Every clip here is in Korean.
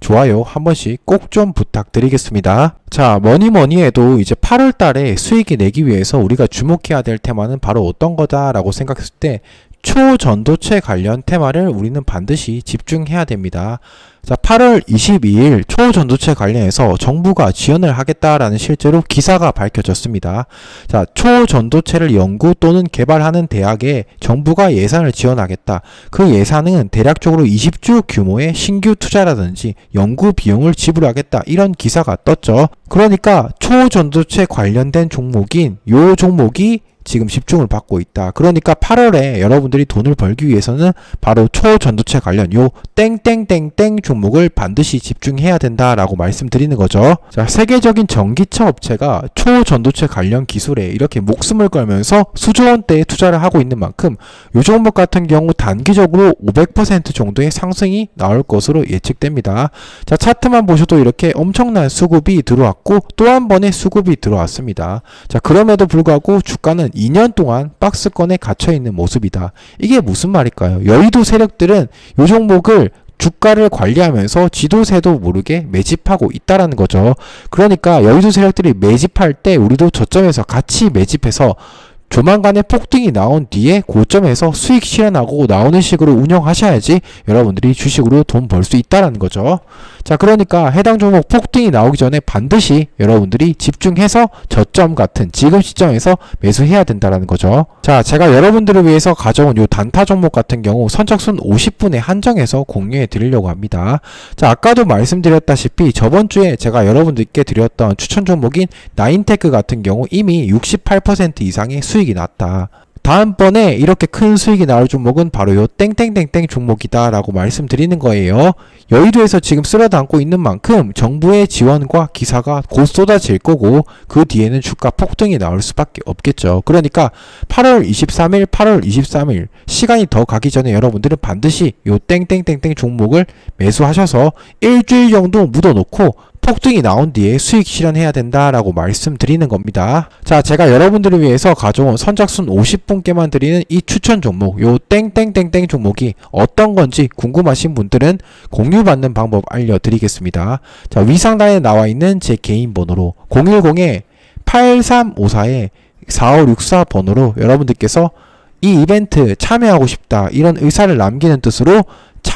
좋아요 한 번씩 꼭 좀 부탁드리겠습니다. 자, 뭐니 뭐니 해도 이제 8월 달에 수익이 내기 위해서 우리가 주목해야 될 테마는 바로 어떤 거다라고 생각했을 때 초전도체 관련 테마를 우리는 반드시 집중해야 됩니다. 자, 8월 22일 초전도체 관련해서 정부가 지원을 하겠다라는 실제로 기사가 밝혀졌습니다. 자, 초전도체를 연구 또는 개발하는 대학에 정부가 예산을 지원하겠다. 그 예산은 대략적으로 20조 규모의 신규 투자라든지 연구 비용을 지불하겠다. 이런 기사가 떴죠. 그러니까 초전도체 관련된 종목인 요 종목이 지금 집중을 받고 있다. 그러니까 8월에 여러분들이 돈을 벌기 위해서는 바로 초전도체 관련 요 땡땡땡땡 종목을 반드시 집중해야 된다라고 말씀드리는 거죠. 자, 세계적인 전기차 업체가 초전도체 관련 기술에 이렇게 목숨을 걸면서 수조 원대의 투자를 하고 있는 만큼 요 종목 같은 경우 단기적으로 500% 정도의 상승이 나올 것으로 예측됩니다. 자, 차트만 보셔도 이렇게 엄청난 수급이 들어왔고 또 한 번의 수급이 들어왔습니다. 자, 그럼에도 불구하고 주가는 2년 동안 박스권에 갇혀 있는 모습이다. 이게 무슨 말일까요? 여의도 세력들은 이 종목을 주가를 관리하면서 지도세도 모르게 매집하고 있다라는 거죠. 그러니까 여의도 세력들이 매집할 때 우리도 저점에서 같이 매집해서 조만간에 폭등이 나온 뒤에 고점에서 수익 실현하고 나오는 식으로 운영하셔야지 여러분들이 주식으로 돈 벌 수 있다라는 거죠. 자, 그러니까 해당 종목 폭등이 나오기 전에 반드시 여러분들이 집중해서 저점 같은 지금 시점에서 매수해야 된다라는 거죠. 자, 제가 여러분들을 위해서 가져온 요 단타 종목 같은 경우 선착순 50분에 한정해서 공유해 드리려고 합니다. 자, 아까도 말씀드렸다시피 저번 주에 제가 여러분들께 드렸던 추천 종목인 나인테크 같은 경우 이미 68% 이상의 수 익이 났다. 다음번에 이렇게 큰 수익이 나올 종목은 바로 요 땡땡땡땡 종목이다 라고 말씀드리는 거예요. 여의도에서 지금 쓸어 담고 있는 만큼 정부의 지원과 기사가 곧 쏟아질 거고 그 뒤에는 주가 폭등이 나올 수밖에 없겠죠. 그러니까 8월 23일, 8월 23일 시간이 더 가기 전에 여러분들은 반드시 요 땡땡땡땡 종목을 매수하셔서 일주일 정도 묻어놓고 폭등이 나온 뒤에 수익 실현해야 된다라고 말씀드리는 겁니다. 자, 제가 여러분들을 위해서 가져온 선착순 50분께만 드리는 이 추천 종목, 요 땡땡땡땡 종목이 어떤 건지 궁금하신 분들은 공유받는 방법 알려드리겠습니다. 자, 위상단에 나와 있는 제 개인 번호로 010에 8354에 4564 번호로 여러분들께서 이 이벤트 참여하고 싶다 이런 의사를 남기는 뜻으로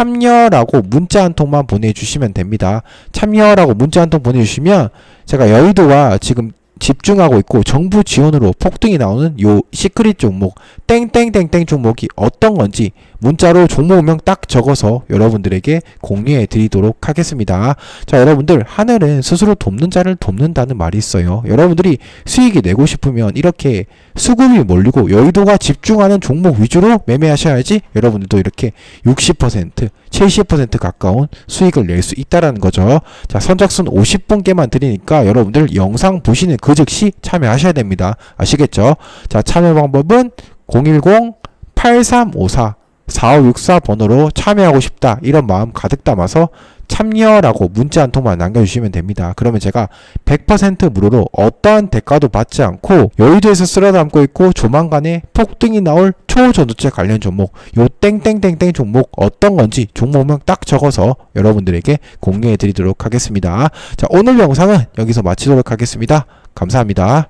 참여라고 문자 한 통만 보내주시면 됩니다. 참여라고 문자 한 통 보내주시면 제가 여의도와 지금 집중하고 있고 정부 지원으로 폭등이 나오는 요 시크릿 종목 땡땡땡땡 종목이 어떤 건지 문자로 종목명 딱 적어서 여러분들에게 공유해 드리도록 하겠습니다. 자, 여러분들 하늘은 스스로 돕는 자를 돕는다는 말이 있어요. 여러분들이 수익이 내고 싶으면 이렇게 수급이 몰리고 여의도가 집중하는 종목 위주로 매매하셔야지 여러분들도 이렇게 60% 70% 가까운 수익을 낼 수 있다라는 거죠. 자, 선착순 50분께만 드리니까 여러분들 영상 보시는 그 즉시 참여하셔야 됩니다. 아시겠죠? 자, 참여 방법은 010-8354 4564 번호로 참여하고 싶다 이런 마음 가득 담아서 참여라고 문자 한 통만 남겨주시면 됩니다. 그러면 제가 100% 무료로 어떠한 대가도 받지 않고 여의도에서 쓸어 담고 있고 조만간에 폭등이 나올 초전도체 관련 종목 요 땡땡땡땡 종목 어떤 건지 종목명 딱 적어서 여러분들에게 공유해 드리도록 하겠습니다. 자 오늘 영상은 여기서 마치도록 하겠습니다. 감사합니다.